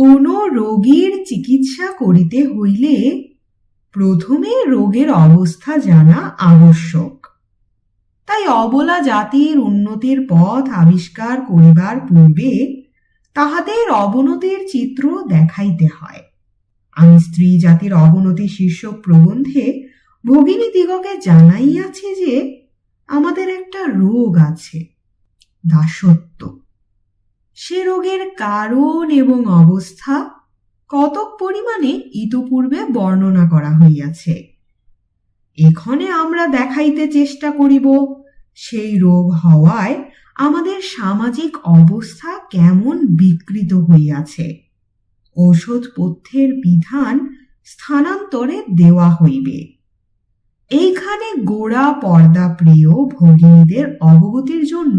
কোনো রোগীর চিকিৎসা করিতে হইলে প্রথমে রোগের অবস্থা জানা আবশ্যক। তাই অবলা জাতির উন্নতির পথ আবিষ্কার করিবার পূর্বে তাহাদের অবনতির চিত্র দেখাইতে হয়। আমি স্ত্রী জাতির অবনতি শীর্ষক প্রবন্ধে ভগিনী দিগকে জানাইয়াছি যে আমাদের একটা রোগ আছে, দাসত্ব। সে রোগের কারণ এবং অবস্থা কতক পরিমাণে ইতপূর্বে বর্ণনা করা হইয়াছে। এখানে আমরা দেখাইতে চেষ্টা করিব, সেই রোগ হওয়ায় আমাদের সামাজিক অবস্থা কেমন বিকৃত হইয়াছে। ঔষধ পথ্যের বিধান স্থানান্তরে দেওয়া হইবে। এইখানে গোড়া পর্দা প্রিয় ভগিনীদের অবগতির জন্য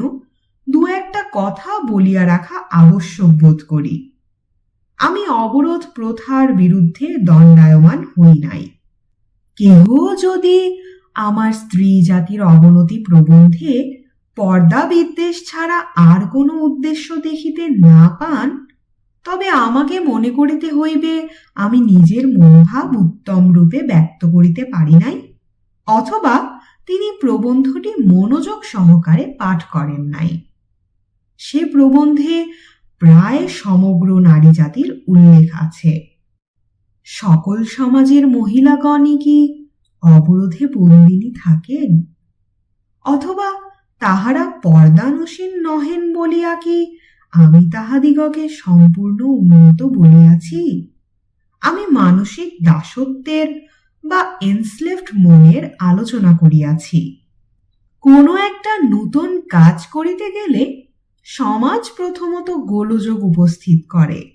দু একটা কথা বলিয়া রাখা আবশ্যক বোধ করি। আমি অবরোধ প্রথার বিরুদ্ধে দণ্ডায়মান হই নাই। কেহ যদি আমার স্ত্রী জাতির অবনতি প্রবন্ধে পর্দা বিদ্বেষ ছাড়া আর কোনো উদ্দেশ্য দেখিতে না পান, তবে আমাকে মনে করিতে হইবে, আমি নিজের মনোভাব উত্তম রূপে ব্যক্ত করিতে পারি নাই, অথবা তিনি প্রবন্ধটি মনোযোগ সহকারে পাঠ করেন নাই। সে প্রবন্ধে প্রায় সমগ্র নারী জাতির উল্লেখ আছে। সকল সমাজের মহিলাগণই কি অবরোধে বন্দিনী থাকেন? অথবা তাহারা পর্দানসীন নহেন বলিয়া কি আমি তাহাদিগকে সম্পূর্ণ উন্নত বলিয়াছি? আমি মানসিক দাসত্বের বা এনস্লেভড মনের আলোচনা করিয়াছি। কোনো একটা নতুন কাজ করিতে গেলে সমাজ প্রথমত গোলযোগ উপস্থিত করে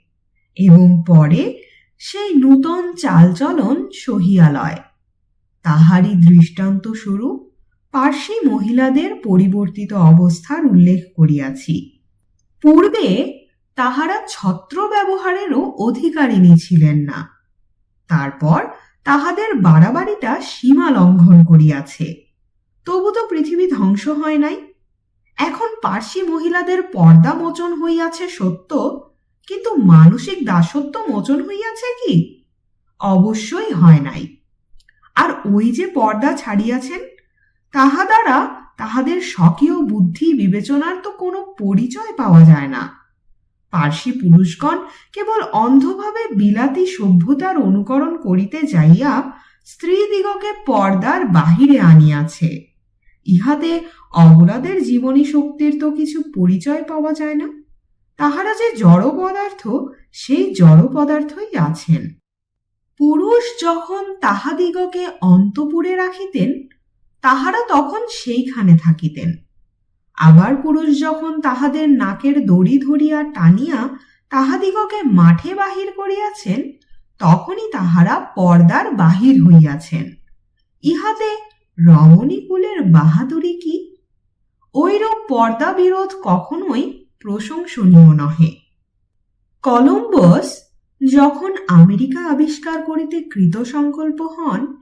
এবং পরে সেই নূতন চালচলন সহিয়ালয়। তাহারই দৃষ্টান্ত স্বরূপ পার্সি মহিলাদের পরিবর্তিত অবস্থার উল্লেখ করিয়াছি। পূর্বে তাহারা ছত্র ব্যবহারেরও অধিকারিণী ছিলেন না। তারপর তাহাদের বাড়াবাড়িটা সীমা লঙ্ঘন করিয়াছে। তবু তো পৃথিবী ধ্বংস হয় নাই। এখন পার্সি মহিলাদের পর্দা মোচন হইয়াছে সত্য, কিন্তু মানসিক দাসত্ব মোচন হইয়াছে কি? অবশ্যই হয় নাই। আর ওই যে পর্দা ছাড়িয়াছেন, তাহা দ্বারা তাহাদের স্বকীয় বুদ্ধি বিবেচনার তো কোনো পরিচয় পাওয়া যায় না। পার্সি পুরুষগণ কেবল অন্ধভাবে বিলাতি সভ্যতার অনুকরণ করিতে যাইয়া স্ত্রীদিগকে পর্দার বাহিরে আনিয়াছে। ইহাতে অবলাদের জীবনী শক্তির তো কিছু পরিচয় পাওয়া যায় না। তাহারা যে জড় পদার্থ, সেই জড় পদার্থই আছেন। পুরুষ যখন তাহাদিগকে অন্তপুরে রাখিতেন, তাহারা তখন সেইখানে থাকিতেন। আবার পুরুষ যখন তাহাদের নাকের দড়ি ধরিয়া টানিয়া তাহাদিগকে মাঠে বাহির করিয়াছেন, তখনই তাহারা পর্দার বাহির হইয়াছেন। ইহাতে রমণীকুলের বাহাদুরি কি? ঐরূপ পর্দা বিরোধ কখনোই প্রশংসনীয় নহে। কলম্বাস যখন আমেরিকা আবিষ্কার করিতে কৃত সংকল্প হন,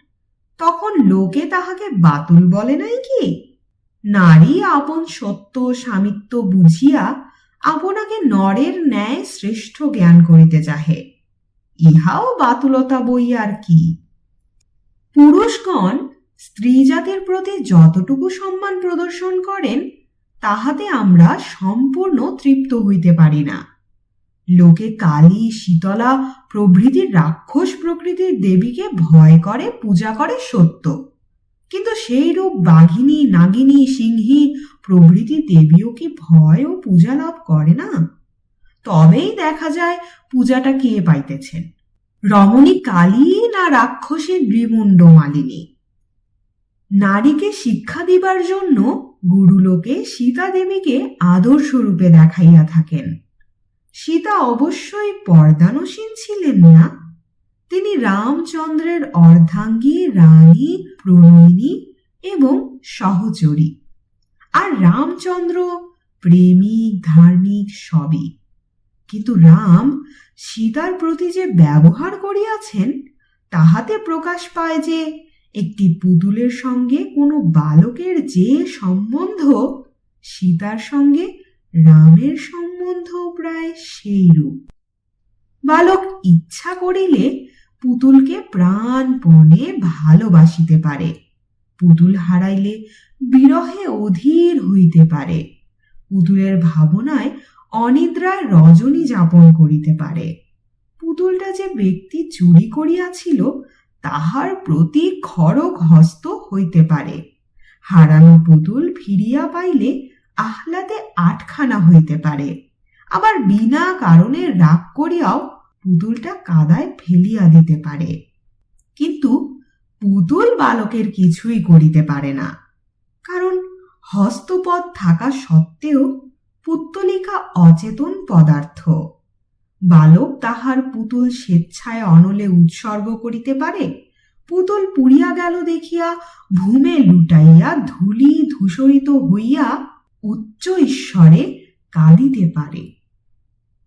তখন লোকে তাহাকে বাতুল বলে নাই কি? নারী আপন সত্য স্বামিত্ব বুঝিয়া আপনাকে নরের ন্যায় শ্রেষ্ঠ জ্ঞান করিতে চাহে। ইহাও বাতুলতা বই আর কি। পুরুষগণ স্ত্রী জাতির প্রতি যতটুকু সম্মান প্রদর্শন করেন, তাহাতে আমরা সম্পূর্ণ তৃপ্ত হইতে পারি না। লোকে কালী, শীতলা প্রভৃতির রাক্ষস প্রকৃতির দেবীকে ভয় করে, পূজা করে সত্য। কিন্তু সেই রূপ বাঘিনী, নাগিনী, সিংহী প্রভৃতি দেবীও কি ভয় ও পূজা লাভ করে না? তবেই দেখা যায় পূজাটা কে পাইতেছেন? রমণী কালী না রাক্ষসী গ্রীমুণ্ড মালিনী? নারীকে শিক্ষা দিবার জন্য গুরুলোকে সীতা দেবীকে আদর্শ রূপে দেখাইয়া থাকেন। সীতা অবশ্যই পর্দানসীন ছিলেন না। তিনি রামচন্দ্রের অর্ধাঙ্গী, রানী, প্রণয়িনী এবং সহচরী। আর রামচন্দ্র প্রেমিক, ধার্মিক সবই। কিন্তু রাম সীতার প্রতি যে ব্যবহার করিয়াছেন, তাহাতে প্রকাশ পায় যে একটি পুতুলের সঙ্গে কোনো বালকের যে সম্বন্ধ, সীতার সঙ্গে রামের সম্বন্ধ প্রায় সেইরূপ বালক ইচ্ছা করিলে পুতুলকে প্রাণপণে ভালোবাসিতে পারে। পুতুল হারাইলে বিরহে অধীর হইতে পারে। পুতুলের ভাবনায় অনিদ্রায় রজনী যাপন করিতে পারে। পুতুলটা যে ব্যক্তি চুরি করিয়াছিল তাহার প্রতি খড়গ হস্ত হইতে পারে। হারানো পুতুল ফিরিয়া পাইলে আহ্লাদে আটখানা হইতে পারে। আবার বিনা কারণে রাগ করিয়াও পুতুলটা কাদায় ফেলিয়া দিতে পারে। কিন্তু পুতুল বালকের কিছুই করিতে পারে না। কারণ হস্তপদ থাকা সত্ত্বেও পুত্তলিকা অচেতন পদার্থ। বালক তাহার পুতুল স্বেচ্ছায় অনলে উৎসর্গ করিতে পারে? পুতুল পুড়িয়া গেল দেখিয়া ভূমে লুটাইয়া ধুলি ধূসরিত হইয়া উচ্চ ঈশ্বরে কাঁদিতে পারে।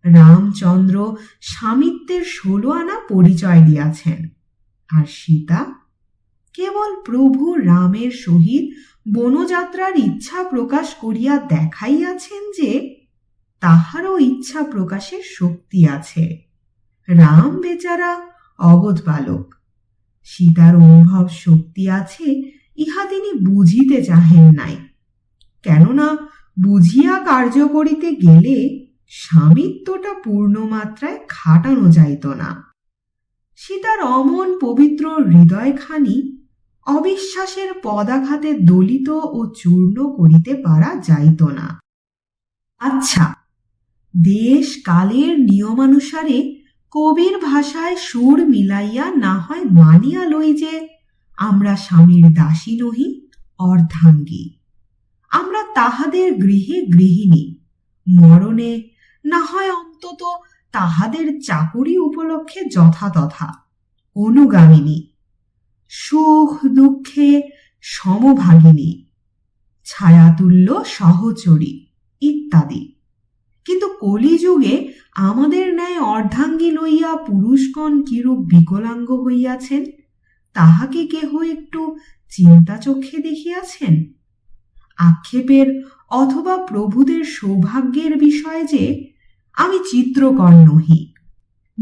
রামচন্দ্র স্বামিত্বের ষোলো আনা পরিচয় দিয়াছেন। আর সীতা? কেবল প্রভু রামের সহিত বনযাত্রার ইচ্ছা প্রকাশ করিয়া দেখাইয়াছেন যে তাহারও ইচ্ছা প্রকাশের শক্তি আছে। রাম বেচারা অবধ বালক। সীতার অনুভব শক্তি আছে, ইহা তিনি বুঝিতে চাহেন নাই। কেননা বুঝিয়া কার্য করিতে গেলে স্বামিত্বটা পূর্ণ মাত্রায় খাটানো যাইত না। সীতার অমন পবিত্র হৃদয়খানি অবিশ্বাসের পদাঘাতে দলিত ও চূর্ণ করিতে পারা যাইত না। আচ্ছা দেশ কালের নিয়মানুসারে কবির ভাষায় সুর মিলাইয়া না হয় মানিয়া লই যে, আমরা স্বামীর দাসী নহি, অর্ধাঙ্গী। আমরা তাহাদের গৃহে গৃহিণী। মরণে না হয় অন্তত তাহাদের চাকুরি উপলক্ষে যথাতথা, অনুগামিনী। সুখ দুঃখে সমভাগিনী। ছায়াতুল্য সহচরী, ইত্যাদি। কলিযুগে আমাদের ন্যায় অর্ধাঙ্গী লইয়া পুরুষগণ কিরূপ বিকলাঙ্গ হইয়াছেন? তাহাকে কেহ একটু চিন্তা চক্ষে দেখিয়াছেন? আক্ষেপের অথবা প্রভুদের সৌভাগ্যের বিষয় যে, আমি চিত্রকর নহি।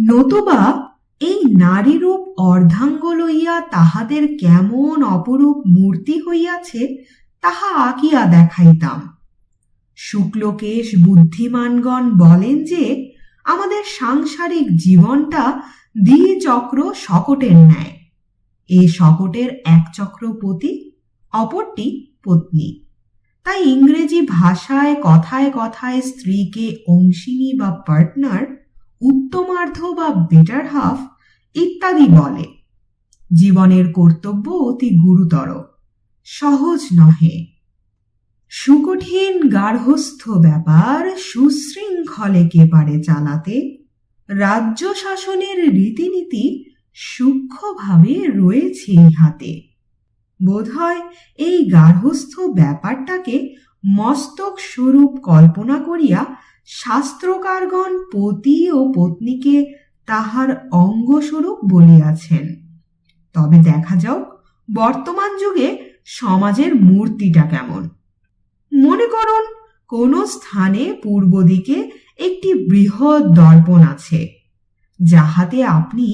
নতুবা এই নারীরূপ অর্ধাঙ্গ লইয়া তাহাদের কেমন অপরূপ মূর্তি হইয়াছে, তাহা আঁকিয়া দেখাইতাম। শুক্লকেশ বুদ্ধিমানগণ বলেন যে, আমাদের সাংসারিক জীবনটা দ্বিচক্র শকটের ন্যায়। এ শকটের এক চক্র পতি, অপরটি পত্নী। তাই ইংরেজি ভাষায় কথায় কথায় স্ত্রীকে অংশিনী বা পার্টনার, উত্তমার্ধ বা বেটার হাফ ইত্যাদি বলে। জীবনের কর্তব্য অতি গুরুতর, সহজ নহে। সুকঠিন গার্হস্থ ব্যাপার সুশৃঙ্খলে কে পারে চালাতে? রাজ্য শাসনের রীতিনীতি সূক্ষ্মভাবে রয়েছে ইহাতে বোধহয় এই গার্হস্থ ব্যাপারটাকে মস্তক স্বরূপ কল্পনা করিয়া শাস্ত্রকারগণ পতি ও পত্নীকে তাহার অঙ্গস্বরূপ বলিয়াছেন। তবে দেখা যাও বর্তমান যুগে সমাজের মূর্তিটা কেমন। মনে করুন, কোন স্থানে পূর্ব দিকে একটি বৃহৎ দর্পণ আছে, যাহাতে আপনি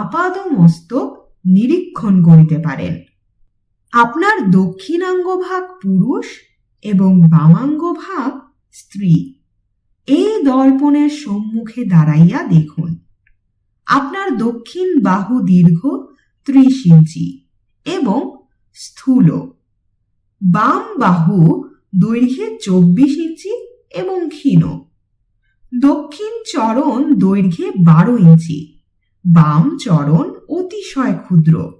আপাদ মস্তক নিরীক্ষণ করিতে পারেন। আপনার দক্ষিণাঙ্গ ভাগ পুরুষ এবং বামাঙ্গ ভাগ স্ত্রী। এই দর্পণের সম্মুখে দাঁড়াইয়া দেখুন, আপনার দক্ষিণ বাহু দীর্ঘ ত্রিশ ইঞ্চি এবং স্থূল। বাম বাহু দৈর্ঘ্যে চব্বিশ ইঞ্চি এবং ক্ষীণ। দক্ষিণ চরণ দৈর্ঘ্যে বারো ইঞ্চি, বাম চরণ অতিশয় ক্ষুদ্র।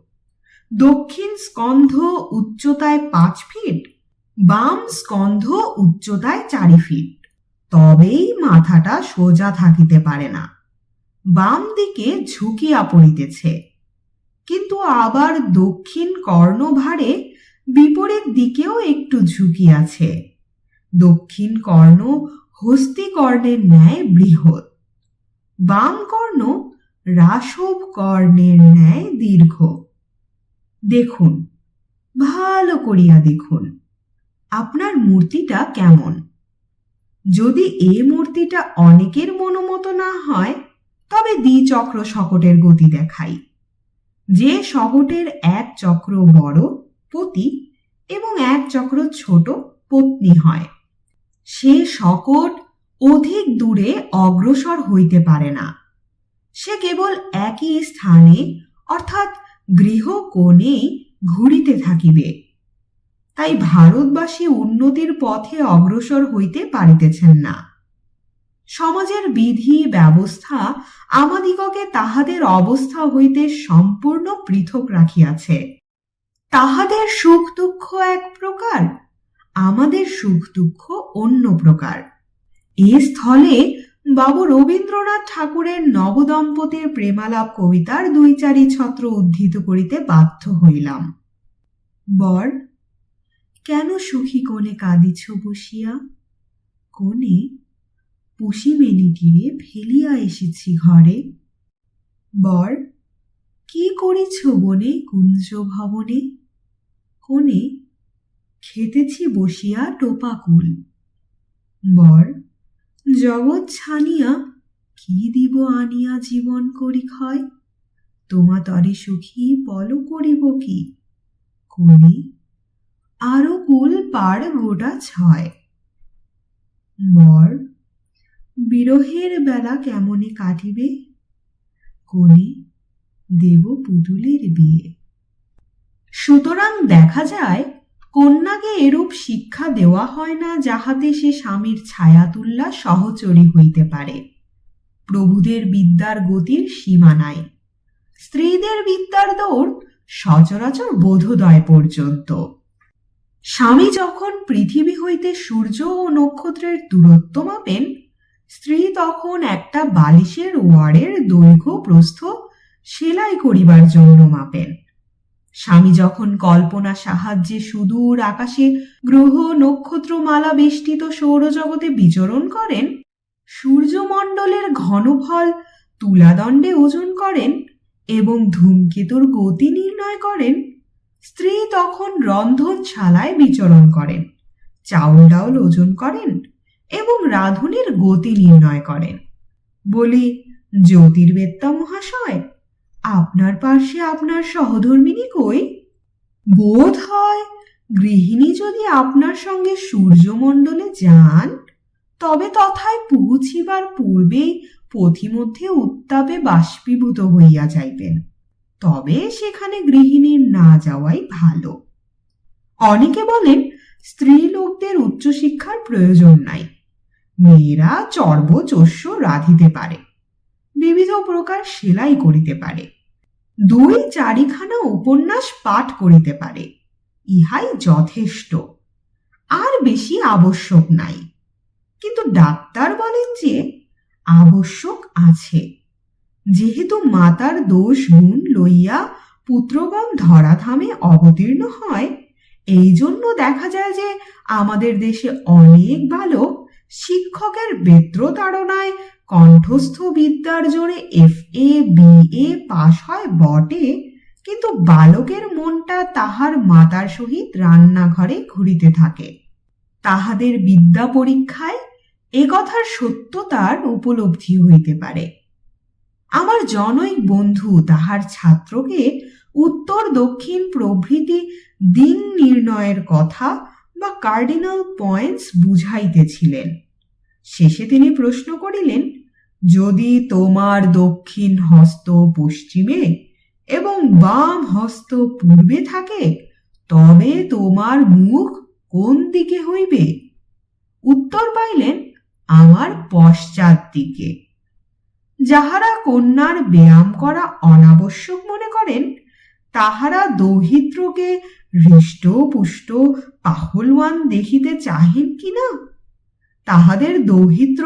দক্ষিণ স্কন্ধ উচ্চতায় পাঁচ ফিট, বাম স্কন্ধ উচ্চতায় চারি ফিট। তবেই মাথাটা সোজা থাকিতে পারে না। বাম দিকে ঝুঁকিয়া পড়িতেছে। কিন্তু আবার দক্ষিণ কর্ণভারে বিপরীত দিকেও একটু ঝুঁকি আছে। দক্ষিণ কর্ণ হস্তিকর্ণের ন্যায় বৃহৎ। বাম কর্ণ রাসব কর্ণের ন্যায় দীর্ঘ। দেখুন, ভালো করিয়া দেখুন, আপনার মূর্তিটা কেমন? যদি এ মূর্তিটা অনেকের মনোমতো না হয়, তবে দ্বিচক্র শকটের গতি দেখাই। যে শকটের এক চক্র বড় পতি এবং এক চক্র ছোট পত্নী হয়। সে শকট অধিক দূরে অগ্রসর হইতে পারে না। সে কেবল একই স্থানে, অর্থাৎ গৃহ কোণেই ঘুরিতে থাকিবে। তাই ভারতবাসী উন্নতির পথে অগ্রসর হইতে পারিতেছেন না। সমাজের বিধি, ব্যবস্থা আমাদিগকে তাহাদের অবস্থা হইতে সম্পূর্ণ পৃথক রাখিয়াছে। তাহাদের সুখ দুঃখ এক প্রকার, আমাদের সুখ দুঃখ অন্য প্রকার। এ স্থলে বাবু রবীন্দ্রনাথ ঠাকুরের নবদম্পতির প্রেমালাপ কবিতার দুই চারি ছত্র উদ্ধৃত করিতে বাধ্য হইলাম। বর, কেন সুখী কোণে কাঁদিছ বসিয়া? কোণে পুষি মেনিটিরে ফেলিয়া এসেছি ঘরে। বর, কি করিছ বনে, কুঞ্জ ভবনে? কোণে খেতেছি বসিয়া টোপাকুল বর, জগৎ ছানিয়া কি দিব আনিয়া জীবন করি ক্ষয়? তোমা তরে সুখী পল করিব কি? কোণে আরও কুল পার গোটা ছয়। বর, বিরহের বেলা কেমনে কাটিবে? কোণে দেব পুতুলের বিয়ে। সুতরাং দেখা যায়, কন্যাকে এরূপ শিক্ষা দেওয়া হয় না যাহাতে সে স্বামীর ছায়াতুল্লা সহচরী হইতে পারে। প্রভুদের বিদ্যার গতির সীমা নাই। স্ত্রীদের বিদ্যার দৌড় সচরাচর বোধোদয় পর্যন্ত। স্বামী যখন পৃথিবী হইতে সূর্য ও নক্ষত্রের দূরত্ব মাপেন, স্ত্রী তখন একটা বালিশের ওয়ারের দৈর্ঘ্য প্রস্থ সেলাই করিবার জন্য মাপেন। স্বামী যখন কল্পনা সাহায্যে সুদূর আকাশে গ্রহ নক্ষত্রমালা বেষ্টিত সৌরজগতে বিচরণ করেন, সূর্যমণ্ডলের ঘনফল তুলাদণ্ডে ওজন করেন এবং ধূমকেতুর গতি নির্ণয় করেন, স্ত্রী তখন রন্ধনশালায় বিচরণ করেন চাউল ডাউল ওজন করেন এবং রাঁধুনির গতি নির্ণয় করেন। বলি, জ্যোতির্বেত্তা মহাশয় আপনার পাশে আপনার সহধর্মিনী কই? বোধ হয় গৃহিণী যদি আপনার সঙ্গে সূর্যমণ্ডলে যান, তবে তথায় পৌঁছিবার পূর্বেই পথিমধ্যে উত্তাপে বাষ্পীভূত হইয়া যাইবেন। তবে সেখানে গৃহিণীর না যাওয়াই ভালো। অনেকে বলেন স্ত্রী লোকদের উচ্চশিক্ষার প্রয়োজন নাই। মেয়েরা চর্ব চস্য রাঁধিতে পারে। বিবিধ প্রকার সেলাই করিতে পারে। দুই চারিখানা উপন্যাস পাঠ করিতে পারে। ইহাই যথেষ্ট। আর বেশি আবশ্যক নাই। কিন্তু ডাক্তার বলেন যে, আবশ্যক আছে। যেহেতু মাতার দোষ গুণ লইয়া পুত্রগণ ধরাধামে অবতীর্ণ হয় এই জন্য দেখা যায় যে, আমাদের দেশে অনেক বালক শিক্ষকের বেত্রতাড়নায় কণ্ঠস্থ বিদ্যার জোরে এফ এ বি এ পাশ হয় বটে কিন্তু বালকের মনটা তাহার মাতার সহিত রান্নাঘরে ঘুরিতে থাকে। তাহাদের বিদ্যা পরীক্ষায় এ কথার সত্যতার উপলব্ধি হইতে পারে। আমার জনৈক বন্ধু তাহার ছাত্রকে উত্তর দক্ষিণ প্রভৃতি দিন নির্ণয়ের কথা বা কার্ডিনাল পয়েন্টস বুঝাইতেছিলেন। শেষে তিনি প্রশ্ন করিলেন যদি তোমার দক্ষিণ হস্ত পশ্চিমে এবং বাম হস্ত পূর্বে থাকে, তবে তোমার মুখ কোন দিকে হইবে? উত্তর পাইলেন, আমার পশ্চাৎ দিকে। যাহারা কন্যার ব্যায়াম করা অনাবশ্যক মনে করেন, তাহারা দৌহিত্রকে হৃষ্ট পুষ্ট পাহলওয়ান দেখিতে চাহেন কিনা তাহাদের দৌহিত্র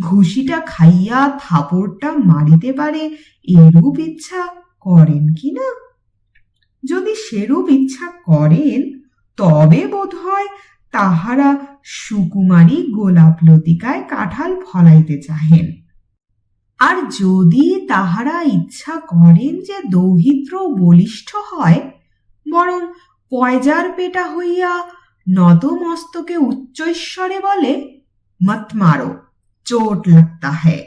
ঘুষিটা খাইয়া থাপড়টা মারিতে পারে এরূপ ইচ্ছা করেন কিনা যদি সেরূপ ইচ্ছা করেন, তবে বোধ হয় তাহারা সুকুমারী গোলাপ লতিকায় কাঁঠাল ফলাইতে চাহেন। আর যদি তাহারা ইচ্ছা করেন যে দৌহিত্র বলিষ্ঠ হয়, বরং পয়জার পেটা হইয়া নতমস্তকে উচ্চৈশ্বরে বলে মত মারো চোট লাগতা হ্যায়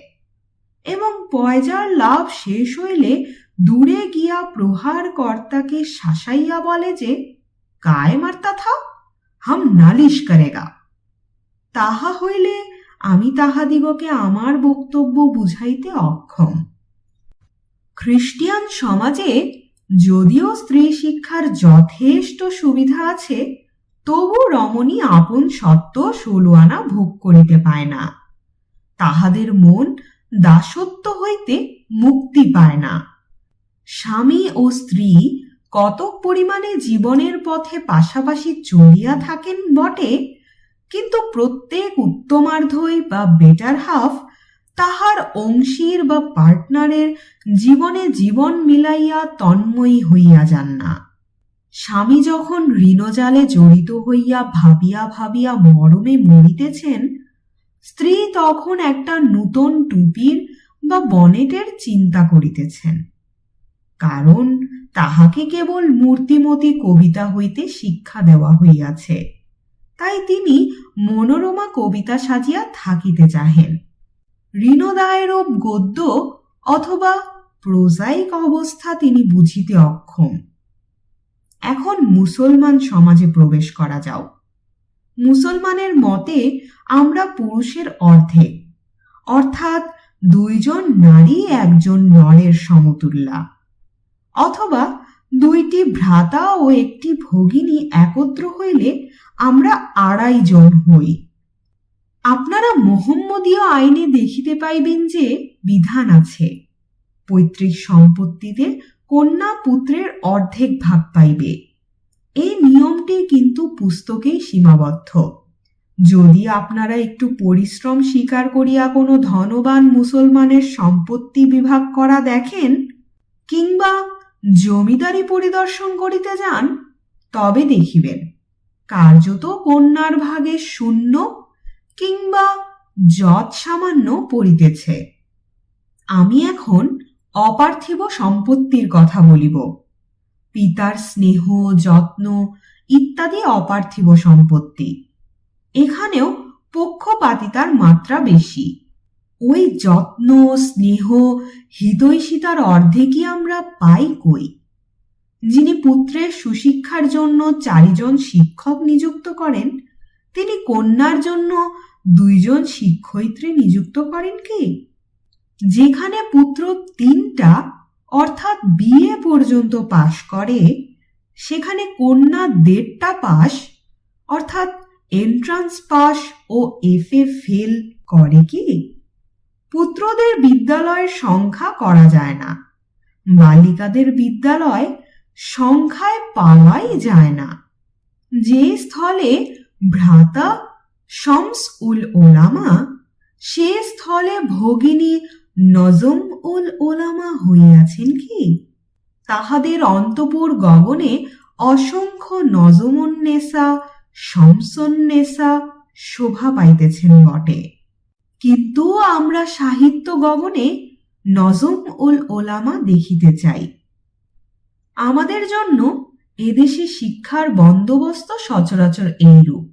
এবং পয়জার লাভ শেষ হইলে দূরে গিয়া প্রহার কর্তাকে শাসাইয়া বলে যে কায় মারতা থা হাম নালিশ করেগা তাহা হইলে আমি তাহাদিগকে আমার বক্তব্য বুঝাইতে অক্ষম খ্রিস্টিয়ান সমাজে যদিও স্ত্রী শিক্ষার যথেষ্ট সুবিধা আছে তবু রমণী আপন সত্য ষোলো আনা ভোগ করিতে পায় না। তাহাদের মন দাসত্ব হইতে মুক্তি পায় না। স্বামী ও স্ত্রী কতক পরিমাণে জীবনের পথে পাশাপাশি চলিয়া থাকেন বটে, কিন্তু প্রত্যেক উত্তমার্ধই বা বেটার হাফ তাহার অংশীর বা পার্টনারের জীবনে জীবন মিলাইয়া তন্ময়ী হইয়া যান না। স্বামী যখন ঋণজালে জড়িত হইয়া ভাবিয়া ভাবিয়া মরমে মরিতেছেন, স্ত্রী তখন একটা নূতন টুপির বা বনেটের চিন্তা করিতেছেন। কারণ তাহাকে কেবল মূর্তিমতী কবিতা হইতে শিক্ষা দেওয়া হইয়াছে। তাই তিনি মনোরমা কবিতা সাজিয়া থাকিতে চাহেন। ঋণদায়রূপ গদ্য অথবা প্রোজাইক অবস্থা তিনি বুঝিতে অক্ষম। এখন মুসলমান সমাজে প্রবেশ করা যাও। মুসলমানের মতে আমরা পুরুষের অর্ধেক। অর্থাৎ দুইজন নারী, একজন নরের সমতুল্যা। অথবা দুইটি ভ্রাতা ও একটি ভগিনী একত্র হইলে আমরা আড়াই জন হই। আপনারা মোহাম্মদীয় আইনে দেখিতে পাইবেন যে বিধান আছে, পৈতৃক সম্পত্তিতে কন্যা পুত্রের অর্ধেক ভাগ পাইবে। এই নিয়মটি কিন্তু পুস্তকেই সীমাবদ্ধ। যদি আপনারা একটু পরিশ্রম স্বীকার করিয়া কোনো ধনবান মুসলমানের সম্পত্তি বিভাগ করা দেখেন, কিংবা জমিদারি পরিদর্শন করিতে যান, তবে দেখিবেন, কার্যত কন্যার ভাগে শূন্য কিংবা যৎ সামান্য পড়িতেছে। আমি এখন অপার্থিব সম্পত্তির কথা বলিব। পিতার স্নেহ, যত্ন ইত্যাদি অপার্থিব সম্পত্তি। এখানেও পক্ষপাতিতার মাত্রা বেশি। ওই যত্ন, স্নেহ, হৃদয়সিতার অর্ধেকই আমরা পাই কই? যিনি পুত্রের সুশিক্ষার জন্য চারিজন শিক্ষক নিযুক্ত করেন, তিনি কন্যার জন্য দুইজন শিক্ষয়িত্রী নিযুক্ত করেন কি? যেখানে পুত্র তিনটা, অর্থাৎ বিএ পর্যন্ত পাশ করে, সেখানে কন্যা দেড়টা পাস অর্থাৎ এন্ট্রান্স পাস ও এফএ ফেল করে কি? পুত্রদের বিদ্যালয়ের সংখ্যা করা যায় না। বালিকাদের বিদ্যালয় সংখ্যায় পাওয়াই যায় না। যে স্থলে ভ্রাতা শমস উল ওলামা, সে স্থলে ভগিনী নজম উল ওলামা হইয়াছেন কি? তাহাদের অন্তপুর গগনে অসংখ্য নজমন্নেসা শমসন্নেসা শোভা পাইতেছেন বটে। কিন্তু আমরা সাহিত্য গগনে নজম উল ওলামা দেখিতে চাই। আমাদের জন্য এদেশে শিক্ষার বন্দোবস্ত সচরাচর এইরূপ।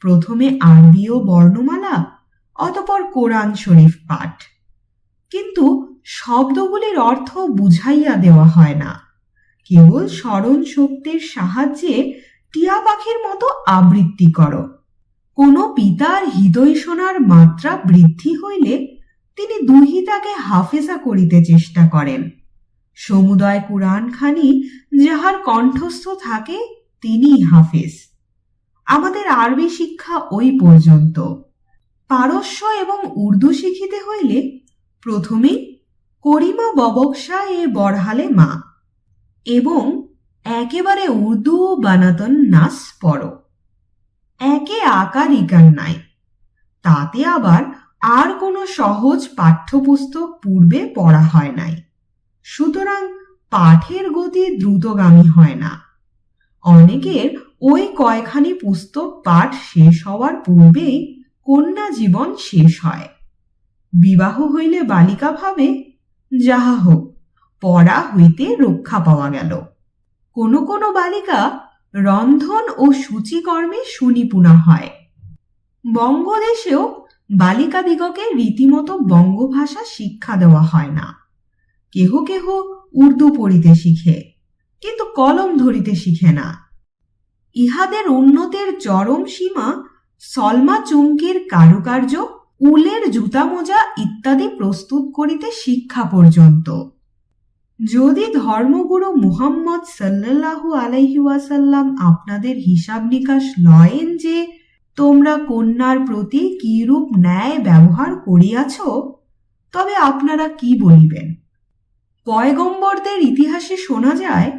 প্রথমে আরবি ও বর্ণমালা, অতপর কোরআন শরীফ পাঠ। কিন্তু শব্দগুলির অর্থ বুঝাইয়া দেওয়া হয় না। কেবল স্মরণ শক্তির সাহায্যে টিয়া পাখির মতো আবৃত্তি করো। কোনো পিতার হৃদয় শোনার মাত্রা বৃদ্ধি হইলে তিনি দুহিতাকে হাফেজা করিতে চেষ্টা করেন। সমুদয় কুরআনখানি যাহার কণ্ঠস্থ থাকে, তিনিই হাফেজ। আমাদের আরবি শিক্ষা ওই পর্যন্ত। পারস্য এবং উর্দু শিখিতে হইলে প্রথমেই করিমা ববকশা এ বড়হালে মা এবং একেবারে উর্দু বানাতন নাস পড়ো। একে আকার ইকার নাই। তাতে আবার আর কোনো সহজ পাঠ্যপুস্তক পূর্বে পড়া হয় নাই। সুতরাং পাঠের গতি দ্রুতগামী হয় না। অনেকের ওই কয়খানি পুস্তক পাঠ শেষ হওয়ার পূর্বেই কন্যা জীবন শেষ হয়। বিবাহ হইলে বালিকা ভাবে যাহা হোক পড়া হইতে রক্ষা পাওয়া গেল। কোনো কোনো বালিকা রন্ধন ও সূচিকর্মে সুনিপুণা হয়। বঙ্গদেশেও বালিকাদিগকে রীতিমতো বঙ্গভাষা শিক্ষা দেওয়া হয় না। কেহ কেহ উর্দু পড়িতে শিখে, কিন্তু কলম ধরিতে শিখে না। ইহাদের উন্নতের চরম সীমা সলমা চুমকির কারুকার্য উলের জুতা মোজা ইত্যাদি প্রস্তুত করিতে শিক্ষা পর্যন্ত। যদি ধর্মগুরু মুহাম্মদ সাল্লাল্লাহু আলাইহি ওয়াসাল্লাম আপনাদের হিসাব নিকাশ লয়েন যে, তোমরা কন্যার প্রতি কিরূপ ন্যায় ব্যবহার করিয়াছ, তবে আপনারা কি বলিবেন? পয়গম্বরদের ইতিহাসে শোনা যায়,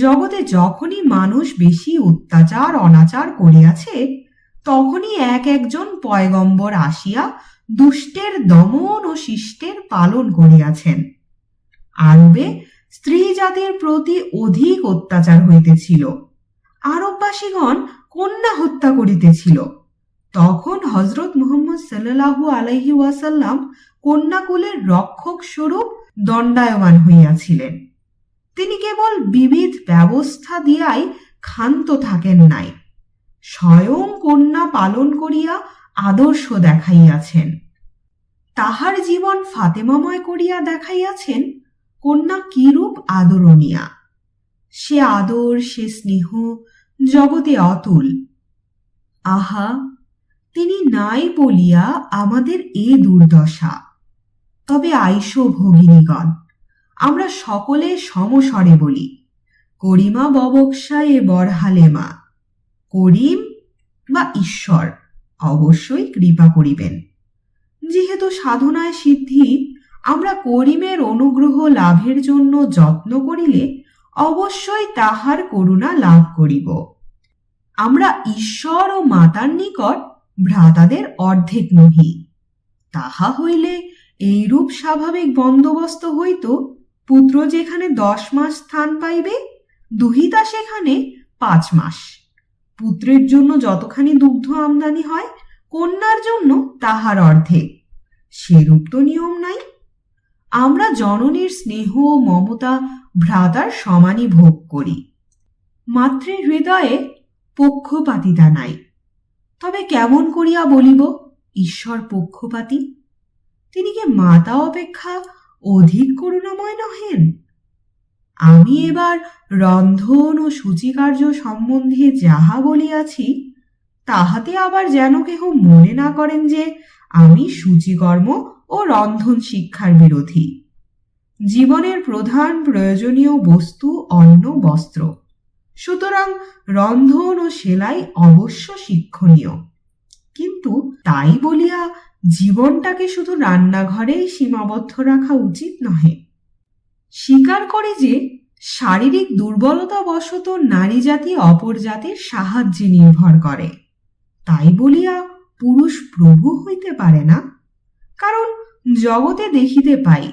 জগতে যখনই মানুষ বেশি অত্যাচার, অনাচার করিয়াছে তখনই এক একজন পয়গম্বর আসিয়া দুষ্টের দমন ও শিষ্টের পালন করিয়াছেন। আরবে স্ত্রী জাতির প্রতি অধিক অত্যাচার হইতেছিল। আরববাসীগণ কন্যা হত্যা করিতেছিল। তখন হজরত মুহম্মদ সাল্লাল্লাহু আলাইহি ওয়াসাল্লাম কন্যাকুলের রক্ষক স্বরূপ দণ্ডায়মান হইয়াছিলেন। তিনি কেবল বিবিধ ব্যবস্থা দিয়াই ক্ষান্ত থাকেন নাই। স্বয়ং কন্যা পালন করিয়া আদর্শ দেখাইয়াছেন। তাহার জীবন ফাতেমাময় করিয়া দেখাইয়াছেন, কন্যা কিরূপ আদরণীয়া? সে আদর, সে স্নেহ জগতে অতুল। আহা, তিনি নাই বলিয়া আমাদের এ দুর্দশা। তবে আইস ভগিনীগণ, আমরা সকলে সমস্বরে বলি, করিমা ববকসা এ বরহালেমা। করিম বা ঈশ্বর, অবশ্যই কৃপা করিবেন। যেহেতু সাধনায় সিদ্ধি, আমরা করিমের অনুগ্রহ লাভের জন্য যত্ন করিলে অবশ্যই তাহার করুণা লাভ করিব। আমরা ঈশ্বর ও মাতার নিকট ভ্রাতাদের অর্ধেক নহি। তাহা হইলে এইরূপ স্বাভাবিক বন্দোবস্ত হইত, পুত্র যেখানে দশ মাস স্থান পাইবে, দুহিতা সেখানে পাঁচ মাস। পুত্রের জন্য যতখানি দুগ্ধ আমদানি হয়, কন্যার জন্য তাহার অর্ধেক। সেরূপ তো নিয়ম নাই। আমরা জননীর স্নেহ মমতা ভ্রাতার সমানই ভোগ করি। মাতৃ হৃদয়ে পক্ষপাতিতা নাই। তবে কেমন করিয়া বলিব, ঈশ্বর পক্ষপাতী? তিনি কি মাতা অপেক্ষা অধিক করুণাময় নহেন? আমি এবার রন্ধন ও সূচিকার্য সম্বন্ধে যাহা বলিয়াছি, তাহাতে আবার যেন কেহ মনে না করেন যে আমি সূচিকর্ম ও রন্ধন শিক্ষার বিরোধী। জীবনের প্রধান প্রয়োজনীয় বস্তু অন্ন, বস্ত্র। সুতরাং রন্ধন ও সেলাই অবশ্য শিক্ষণীয়। কিন্তু তাই বলিয়া জীবনটাকে শুধু রান্নাঘরেই সীমাবদ্ধ রাখা উচিত নহে। স্বীকার করি যে শারীরিক দুর্বলতা বশত নারী জাতি অপর জাতির সাহায্যে নির্ভর করে। তাই বলিয়া পুরুষ প্রভু হইতে পারে না। কারণ জগতে দেখিতে পাই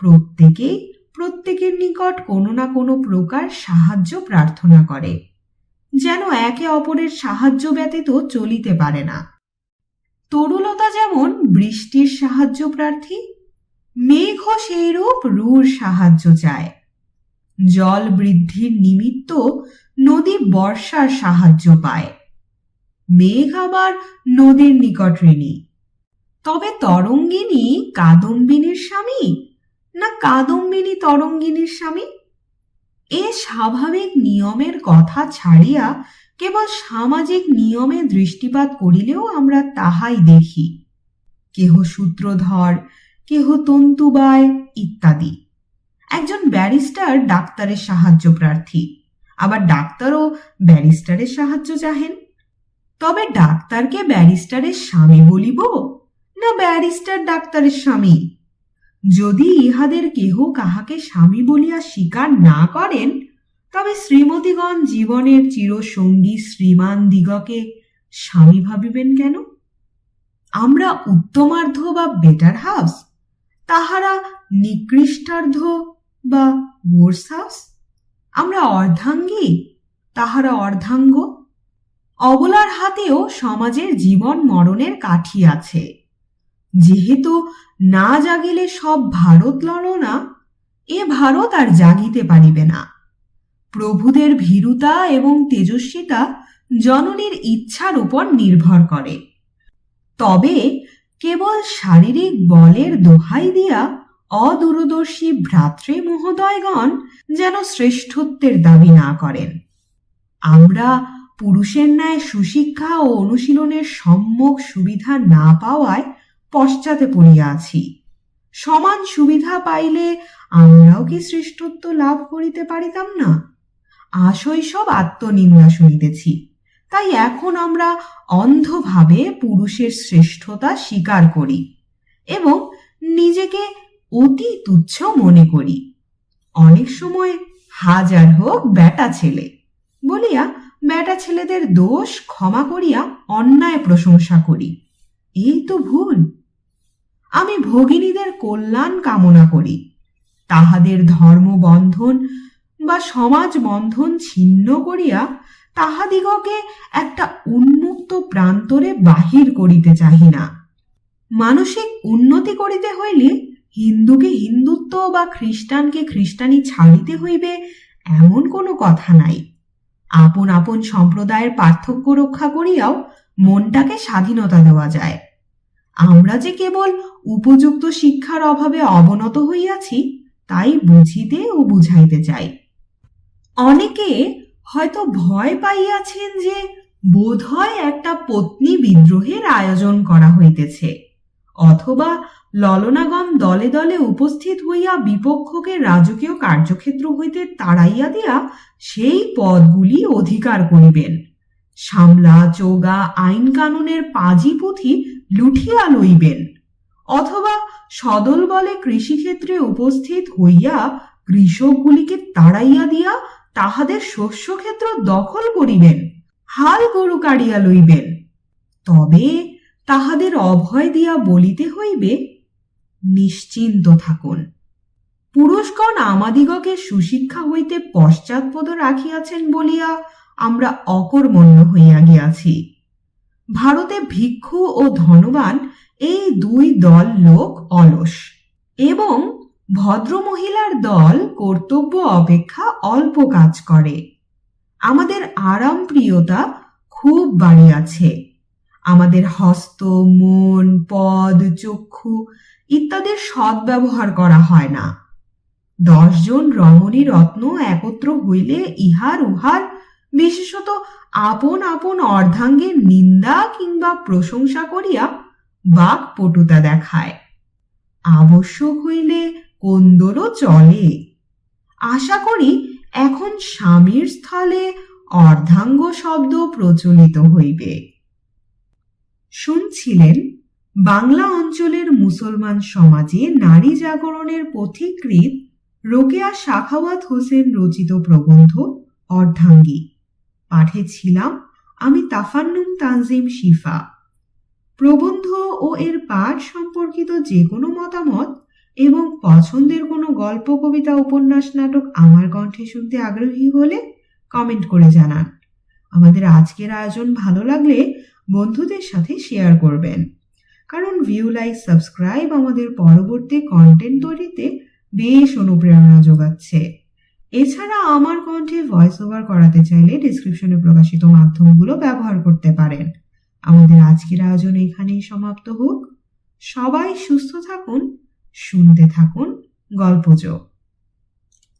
প্রত্যেকেই প্রত্যেকের নিকট কোনো না কোনো প্রকার সাহায্য প্রার্থনা করে, যেন একে অপরের সাহায্য ব্যতীত চলিতে পারে না। তরুলতা যেমন বৃষ্টির সাহায্য প্রার্থী মেঘও সেইরূপ রুর সাহায্য চায়। জল বৃদ্ধির নিমিত্ত নদী বর্ষার সাহায্য পায়। মেঘ আবার নদীর নিকট ঋণী। তবে তরঙ্গিনী কাদম্বিনীর স্বামী? না কাদম্বিনী তরঙ্গিনীর স্বামী? এ স্বাভাবিক নিয়মের কথা ছাড়িয়া কেবল সামাজিক নিয়মে দৃষ্টিপাত করিলেও আমরা তাহাই দেখি। কেহ সূত্রধর কেহ তন্তুবায় ইত্যাদি। একজন ব্যারিস্টার ডাক্তারের সাহায্য প্রার্থী। আবার ডাক্তারও ব্যারিস্টারের সাহায্য চাহেন। তবে ডাক্তারকে ব্যারিস্টারের স্বামী বলিব না ব্যারিস্টার ডাক্তারের স্বামী? যদি ইহাদের কেহ কাহাকে স্বামী বলিয়া স্বীকার না করেন, তবে শ্রীমতীগণ জীবনের চিরসঙ্গী শ্রীমান দিগকে স্বামী ভাবিবেন কেন? আমরা উত্তমার্ধ বা বেটার হাউস তাহারা নিকৃষ্টার্ধ বা ওর্স হাউস আমরা অর্ধাঙ্গী, তাহারা অর্ধাঙ্গ। অবলার হাতেও সমাজের জীবন মরণের কাঠি আছে। যেহেতু না জাগিলে সব ভারত লড়না এ ভারত আর জাগিতে পারিবে না। প্রভুদের ভীরুতা এবং তেজস্বিতা জননীর ইচ্ছার উপর নির্ভর করে। তবে কেবল শারীরিক বলের দোহাই দিয়া অদূরদর্শী ভ্রাতৃ মহোদয়গণ যেন শ্রেষ্ঠত্বের দাবি না করেন। আমরা পুরুষের ন্যায় সুশিক্ষা ও অনুশীলনের সম্যক সুবিধা না পাওয়ায় পশ্চাতে পড়িয়া আছি। সমান সুবিধা পাইলে আমরাও কি শ্রেষ্ঠত্ব লাভ করিতে পারিতাম না? আশৈশব আত্মনিন্দা শুনিতেছি। তাই এখন আমরা অন্ধভাবে পুরুষের শ্রেষ্ঠতা স্বীকার করি এবং নিজেকে অতি তুচ্ছ মনে করি। অনেক সময় হাজার হোক বেটা ছেলে বলিয়া বেটা ছেলেদের দোষ ক্ষমা করিয়া অন্যায় প্রশংসা করি। এই তো ভুল। আমি ভগিনীদের কল্যাণ কামনা করি। তাহাদের ধর্মবন্ধন বা সমাজ বন্ধন ছিন্ন করিয়া তাহাদিগকে একটা উন্মুক্ত প্রান্তরে বাহির করিতে চাহি না। মানসিক উন্নতি করিতে হইলে হিন্দুকে হিন্দুত্ব বা খ্রিস্টানকে খ্রিস্টানি ছাড়িতে হইবে এমন কোনো কথা নাই। আপন আপন সম্প্রদায়ের পার্থক্য রক্ষা করিয়াও মনটাকে স্বাধীনতা দেওয়া যায়। আমরা যে কেবল উপযুক্ত শিক্ষার অভাবে অবনত হইয়াছি, তাই বুঝিতে ও বুঝাইতে চাই। অনেকে হয়তো ভয় পাইয়াছেন যে বোধ হয় একটা পত্নী বিদ্রোহের আয়োজন করা হইতেছে, অথবা ললনাগণ দলে দলে উপস্থিত হইয়া বিপক্ষকে রাজকীয় কার্যক্ষেত্র হইতে তাড়াইয়া দিয়া সেই পদগুলি অধিকার করিবেন। সামলা, চোগা আইন কানুনের পাজি পুঁথি লুঠিয়া লইবেন, অথবা সদল বলে কৃষিক্ষেত্রে উপস্থিত হইয়া কৃষকগুলিকে তাড়াইয়া দিয়া তাহাদের শস্যক্ষেত্র দখল করিবেন, হাল গরু কাড়িয়া লইবেন। তবে তাহাদের অভয় দিয়া বলিতে হইবে, নিশ্চিন্ত থাকুন। পুরুষগণ আমাদিগকে সুশিক্ষা হইতে পশ্চাৎপদ রাখিয়াছেন বলিয়া আমরা অকর্মণ্য হইয়া গিয়াছি। ভারতে ভিক্ষু ও ধনবান এই দুই দল লোক অলস এবং ভদ্রমহিলার দল কর্তব্য অপেক্ষা অল্প কাজ করে। আমাদের আরাম প্রিয়তা খুব বাড়িয়াছে আমাদের হস্ত, মন, পদ, চক্ষু ইত্যাদির সদ্ব্যবহার করা হয় না। দশজন রমণী রত্ন একত্র হইলে ইহার উহার, বিশেষত আপন আপন অর্ধাঙ্গের নিন্দা কিংবা প্রশংসা করিয়া বাক পটুতা দেখায়। আবশ্যক হইলে কোন্দরও চলে। আশা করি এখন স্বামীর স্থলে অর্ধাঙ্গ শব্দ প্রচলিত হইবে। শুনছিলেন, বাংলা অঞ্চলের মুসলমান সমাজে নারী জাগরণের পথিকৃত রোকেয়া শাখাওয়াত হোসেন রচিত প্রবন্ধ অর্ধাঙ্গী। পাঠে ছিলাম আমি তাফান্নুম তানজিম শিফা। প্রবন্ধ ও এর পাঠ সম্পর্কিত যে কোনো মতামত এবং পছন্দের কোনো গল্প, কবিতা, উপন্যাস, নাটক আমার কণ্ঠে শুনতে আগ্রহী হলে কমেন্ট করে জানান। আমাদের আজকের আয়োজন ভালো লাগলে বন্ধুদের সাথে শেয়ার করবেন। কারণ ভিউ লাইক সাবস্ক্রাইব আমাদের পরবর্তী কন্টেন্ট তৈরিতে বেশ অনুপ্রেরণা যোগাচ্ছে। এছাড়া আমার কণ্ঠে ভয়েস ওভার করাতে চাইলে ডিসক্রিপশনে প্রকাশিত মাধ্যমগুলো ব্যবহার করতে পারেন। আমাদের আজকের আয়োজন এখানেই সমাপ্ত হোক। সবাই সুস্থ থাকুন শুনতে থাকুন গল্পযোগ